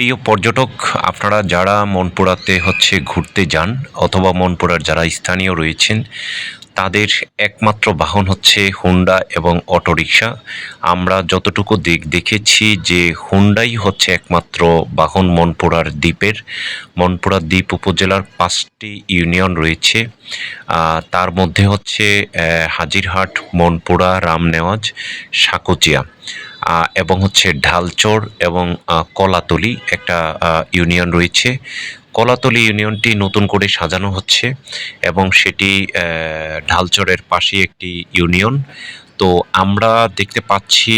প্রিয় পর্যটক, আপনারা যারা মনপুরাতে হচ্ছে ঘুরতে যান অথবা মনপুরার যারা স্থানীয় রয়েছেন, তাদের একমাত্র বাহন হচ্ছে হুন্ডা এবং অটোরিকশা। আমরা যতটুকু দিক দেখেছি যে হুন্ডাই হচ্ছে একমাত্র বাহন মনপুরার দ্বীপের। মনপুরা দ্বীপ উপজেলার পাঁচটি ইউনিয়ন রয়েছে। তার মধ্যে হচ্ছে হাজিরহাট, মনপুরা, রামনেওয়াজ, সাকুচিয়া। এবং হচ্ছে ঢালচর এবং কলাতলি একটা ইউনিয়ন রয়েছে। কলাতলি ইউনিয়নটি নতুন করে সাজানো হচ্ছে এবং সেটি ঢালচরের পাশে একটি ইউনিয়ন। তো আমরা দেখতে পাচ্ছি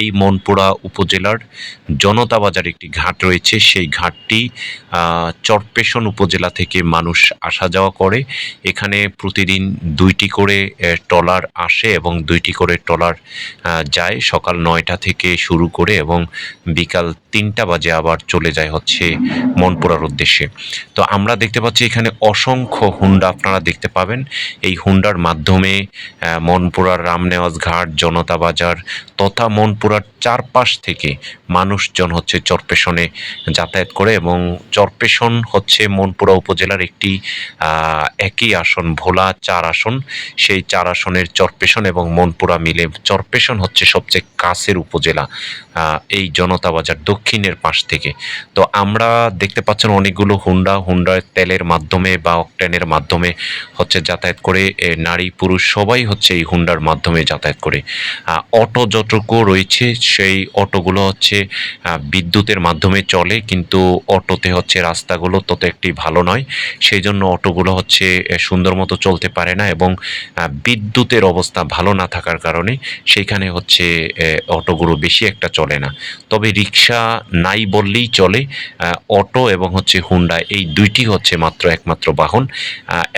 এই মনপুরা উপজেলার জনতা বাজার একটি ঘাট রয়েছে। সেই ঘাটটি চরপেশন উপজেলা থেকে মানুষ আসা যাওয়া করে। এখানে প্রতিদিন দুইটি করে আহ, ট্রলার আসে এবং দুইটি করে ট্রলার যায় সকাল নয়টা থেকে শুরু করে এবং বিকাল তিনটা বাজে আবার চলে যায় হচ্ছে মনপুরার উদ্দেশ্যে। তো আমরা দেখতে পাচ্ছি এখানে অসংখ্য হুন্ডা আপনারা দেখতে পাবেন। এই হুন্ডার মাধ্যমে মনপুরার রামনেওয়াজ ঘাট জনতা বাজার তথা মনপুরার চারপাশ থেকে মানুষজন হচ্ছে চরপেশনে যাতায়াত করে এবং চরপেশন হচ্ছে মনপুরা উপজেলার একটি একই আসন, ভোলা চার আসন। সেই চার আসনের চরপেশন এবং মনপুরা মিলে চরপেশন হচ্ছে সবচেয়ে কাছের উপজেলা এই জনতা বাজার দক্ষিণের পাশ থেকে। তো আমরা দেখতে পাচ্ছেন অনেকগুলো হুন্ডা, হুন্ডার তেলের মাধ্যমে বা অকটেনের মাধ্যমে হচ্ছে যাতায়াত করে নারী, পুরুষ সবাই হচ্ছে এই হুন্ডার মাধ্যমে যাতায়াত করে। অটো যতটুকু রয়েছে সেই অটোগুলো হচ্ছে বিদ্যুতের মাধ্যমে চলে, কিন্তু অটোতে হচ্ছে রাস্তাগুলো তত একটি ভালো নয়। সেই জন্য অটোগুলো হচ্ছে সুন্দর মতো চলতে পারে না এবং বিদ্যুতের অবস্থা ভালো না থাকার কারণে সেইখানে হচ্ছে অটোগুলো বেশি একটা চলে না। তবে রিক্সা নাই বললেই চলে অটো এবং হচ্ছে হুন্ডা, এই দুইটি হচ্ছে মাত্র একমাত্র বাহন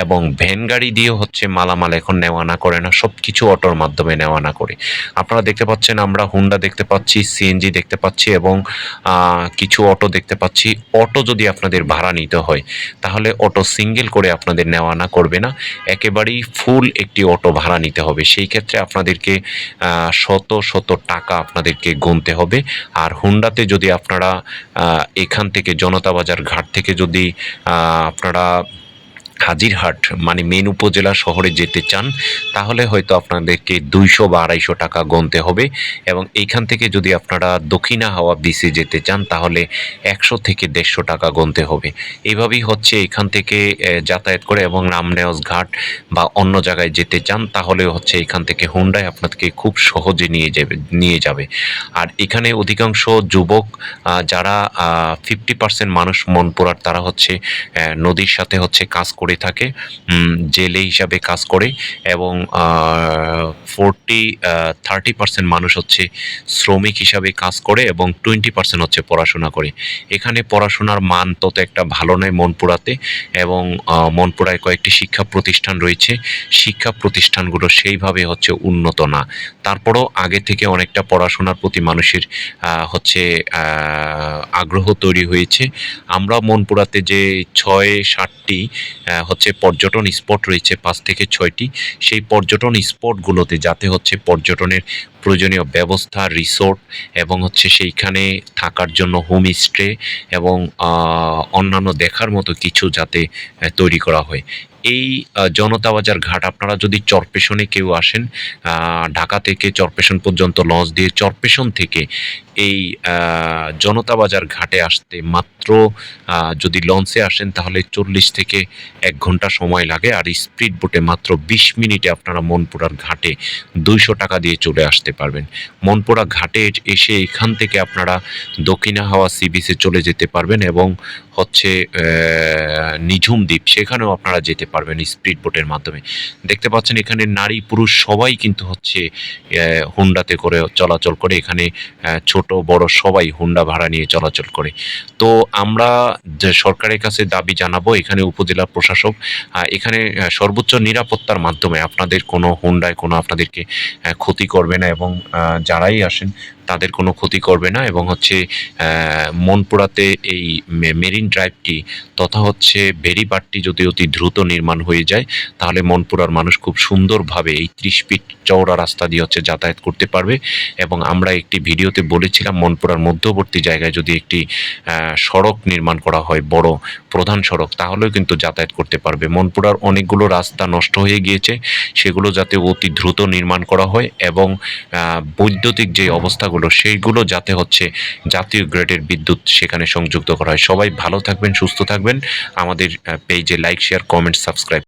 এবং ভ্যান গাড়ি দিয়ে হচ্ছে মালামাল এখন নেওয়া না করে না সব কিছু অটোর মাধ্যমে নেওয়া না করে। আপনারা দেখতে পাচ্ছেন, আমরা হুন্ডা দেখতে পাচ্ছি, সিএনজি দেখতে পাচ্ছি এবং কিছু অটো দেখতে পাচ্ছি। অটো যদি আপনাদের ভাড়া নিতে হয়, তাহলে অটো সিঙ্গেল করে আপনাদের নেওয়া না করবে না। একেবারেই ফুল একটি অটো ভাড়া নিতে হবে। সেই ক্ষেত্রে আপনাদেরকে শত শত টাকা আপনাদেরকে গুনতে হবে। আর হুন্ডাতে যদি আপনারা এখান থেকে জনতা বাজার ঘাট থেকে যদি আপনারা হাজিরহাট মানে মেন উপজেলা শহরে যেতে চান, তাহলে হয়তো আপনাদেরকে দুইশো বা আড়াইশো টাকা গুনতে হবে এবং এইখান থেকে যদি আপনারা দক্ষিণা হাওয়া বিচে যেতে চান, তাহলে একশো থেকে দেড়শো টাকা গুনতে হবে। এইভাবেই হচ্ছে এখান থেকে যাতায়াত করে এবং রামনেওয়াজ ঘাট বা অন্য জায়গায় যেতে চান, তাহলে হচ্ছে এখান থেকে হুন্ডায় আপনাদেরকে খুব সহজে নিয়ে যাবে নিয়ে যাবে। আর এখানে অধিকাংশ যুবক যারা ফিফটি পার্সেন্ট মানুষ মনপুরার, তারা হচ্ছে নদীর সাথে হচ্ছে কাজ করে থাকে জেলে হিসাবে কাজ করে এবং ফোরটি থার্টি পার্সেন্ট মানুষ হচ্ছে শ্রমিক হিসাবে কাজ করে এবং টোয়েন্টি পার্সেন্ট হচ্ছে পড়াশোনা করে। এখানে পড়াশোনার মান তত একটা ভালো নয় মনপুরাতে এবং মনপুরায় কয়েকটি শিক্ষা প্রতিষ্ঠান রয়েছে। শিক্ষা প্রতিষ্ঠানগুলো সেইভাবে হচ্ছে উন্নত না। তারপরও আগে থেকে অনেকটা পড়াশোনার প্রতি মানুষের হচ্ছে আগ্রহ তৈরি হয়েছে। আমরা মনপুরাতে যে ছয় ষাটটি হচ্ছে পর্যটন স্পট রয়েছে পাঁচ থেকে ছয়টি। সেই পর্যটন স্পটগুলোতে যাতে হচ্ছে পর্যটনের প্রয়োজনীয় ব্যবস্থা রিসোর্ট এবং হচ্ছে সেইখানে থাকার জন্য হোমস্টে এবং অন্যান্য দেখার মতো কিছু যাতে তৈরি করা হয়। এই জনতা বাজার ঘাট, আপনারা যদি চরপেশনে কেউ আসেন ঢাকা থেকে চরপেশন পর্যন্ত লঞ্চ দিয়ে চরপেশন থেকে এই জনতা বাজার ঘাটে আসতে মাত্র যদি লঞ্চে আসেন, তাহলে চল্লিশ থেকে এক ঘণ্টা সময় লাগে। আর স্পিড বোটে মাত্র বিশ মিনিটে আপনারা মনপুরার ঘাটে দুইশো টাকা দিয়ে চলে আসতে পারবেন। মনপুরা ঘাটে এসে এখান থেকে আপনারা দক্ষিণা হাওয়া সি চলে যেতে পারবেন এবং হচ্ছে নিঝুম দ্বীপ। সেখানেও আপনারা যেতে পারবেন স্পিড বোটের মাধ্যমে। দেখতে পাচ্ছেন এখানে নারী পুরুষ সবাই কিন্তু হচ্ছে হুন্ডাতে করে চলাচল করে। এখানে ছোট, বড় সবাই হুন্ডা ভাড়া নিয়ে চলাচল করে। তো আমরা সরকারের কাছে দাবি জানাব, এখানে উপজেলা প্রশাসক এখানে সর্বোচ্চ নিরাপত্তার মাধ্যমে আপনাদের কোনো হুন্ডায় কোনো আপনাদেরকে ক্ষতি করবে না এবং যারাই আসেন তাদের কোনো ক্ষতি করবে না এবং হচ্ছে মনপুরাতে এই মেরিন ড্রাইভটি তথা হচ্ছে বেরিবারটি যদি অতি দ্রুত নির্মাণ হয়ে যায়, তাহলে মনপুরার মানুষ খুব সুন্দরভাবে এই ত্রিশ ফিট চওড়া রাস্তা দিয়ে হচ্ছে যাতায়াত করতে পারবে। এবং আমরা একটি ভিডিওতে বলেছিলাম, মনপুরার মধ্যবর্তী জায়গায় যদি একটি সড়ক নির্মাণ করা হয়, বড় প্রধান সড়ক, তাহলেও কিন্তু যাতায়াত করতে পারবে। মনপুরার অনেকগুলো রাস্তা নষ্ট হয়ে গিয়েছে, সেগুলো যাতে অতি দ্রুত নির্মাণ করা হয় এবং বৈদ্যুতিক যে অবস্থাগুলো সেইগুলো যাতে হচ্ছে জাতীয় গ্রেডের বিদ্যুৎ সেখানে সংযুক্ত করা হয়। সবাই ভালো থাকবেন, সুস্থ থাকবেন। আমাদের পেজে লাইক শেয়ার কমেন্ট সাবস্ক্রাইব